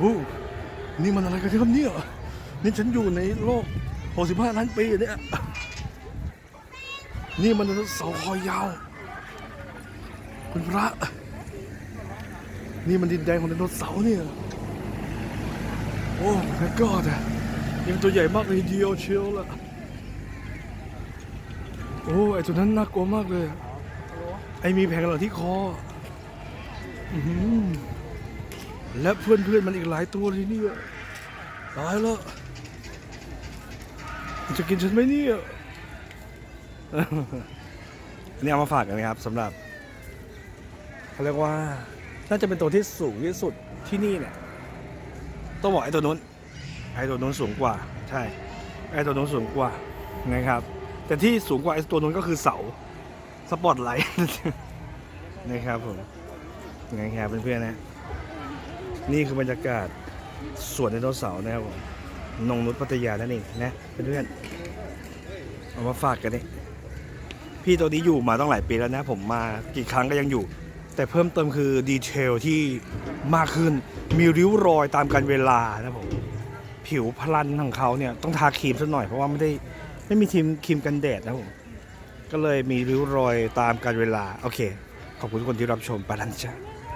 โอ้นี่มันอะไรกันครับเนี่ยนี่ฉันอยู่ในโลก 65 ล้านปีเนี่ย นี่มันเสาคอยาว คุณพระ นี่มันดินแดนของไดโนเสาร์เนี่ย โอ้แม่ก็แต่ยังตัวใหญ่มากเลยเดียวเชียวล่ะ โอ้ไอตัวนั้นน่ากลัวมากเลย ไอมีแผงหลังที่คอ อื้อหือ และเพื่อนเพื่อนๆมันอีกหลายตัวเลยเนี่ยตายแล้วมันจะกินฉันไหมเนี่ยอันนี้เอามาฝากกันนะครับสำหรับเขาเรียกว่าน่าจะเป็นตัวที่สูงที่สุดที่นี่เนี่ยต้องบอกไอ้ตัวนู้นไอ้ตัวนู้นสูงกว่า ใช่ไอ้ตัวนู้นสูงกว่านะครับ แต่ที่สูงกว่าไอ้ตัวนู้นก็คือเสาสปอตไลท์นะครับผมนะครับเพื่อนๆนะ นี่คือบรรยากาศสวนไดโนเสาร์นะครับผมนงนุชพัทยานั่นเองนะเพื่อนๆเอามาฝากกันนี่พี่ตัวนี้อยู่มาต้องหลายปีแล้วนะผมมากี่ครั้งก็ยังอยู่ แต่เพิ่มเติมคือดีเทลที่มากขึ้นมีริ้วรอยตามการเวลานะผมผิวพลันของเขาเนี่ยต้องทาครีมสักหน่อยเพราะว่าไม่ได้ไม่มีทีมครีมกันแดดนะผมก็เลยมีริ้วรอยตามการเวลา โอเค ขอบคุณทุกคนที่รับชมปาลันจ้า